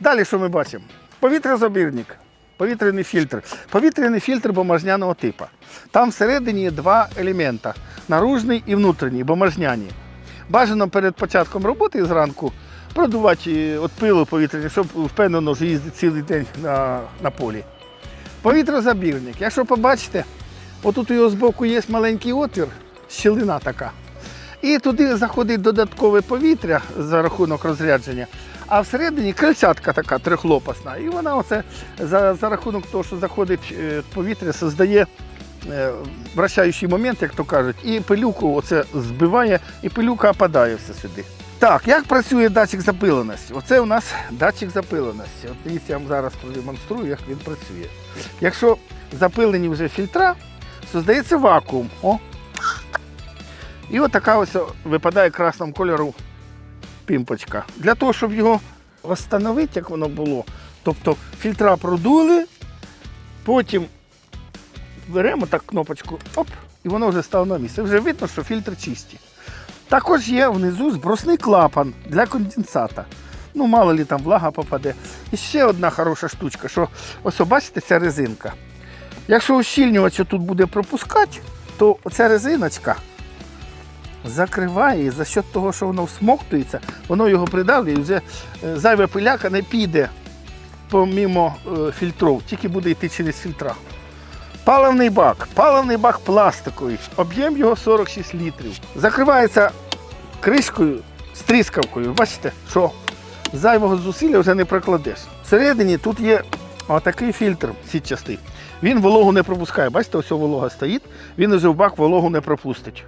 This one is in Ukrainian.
Далі що ми бачимо? Повітрязабірник, повітряний фільтр. Повітряний фільтр бумажняного типу. Там всередині є два елемента: наружний і внутрішній, бумажняні. Бажано перед початком роботи зранку продувати е, от пилу повітряне, щоб впевнено що їздить цілий день на, на полі. Повітрозабірник. Якщо побачите, отут його збоку є маленький отвір, щілина така. І туди заходить додаткове повітря за рахунок розрядження. А всередині крильцятка така трьохлопасна. І вона оце за, за рахунок того, що заходить е, повітря, создає е, вращаючий момент, як то кажуть, і пилюку оце збиває, і пилюка опадає все сюди. Так, як працює датчик запиленості? Оце у нас датчик запиленості. От я вам зараз продемонструю, як він працює. Якщо запилені вже фільтра, создається вакуум. О. І от така ось випадає красним кольору пімпочка. Для того, щоб його встановити, як воно було, тобто фільтра продули, потім беремо так кнопочку, оп, і воно вже стало на місце. Вже видно, що фільтри чисті. Також є внизу збросний клапан для конденсата. Ну, мало ли там влага попаде. І ще одна хороша штучка, що ось бачите, ця резинка. Якщо ущільнювач тут буде пропускати, то оця резиночка закриває і за счет того, що воно всмоктується, воно його придавлює і вже е, зайва пиляка не піде помімо е, фільтрів, тільки буде йти через фільтра. Паливний бак. Паливний бак пластиковий. Об'єм його 46 літрів. Закривається кришкою з тріскавкою. Бачите, що зайвого зусилля вже не прокладеш. Всередині тут є отакий фільтр сітчастий. Він вологу не пропускає. Бачите, ось волога стоїть, він уже в бак вологу не пропустить.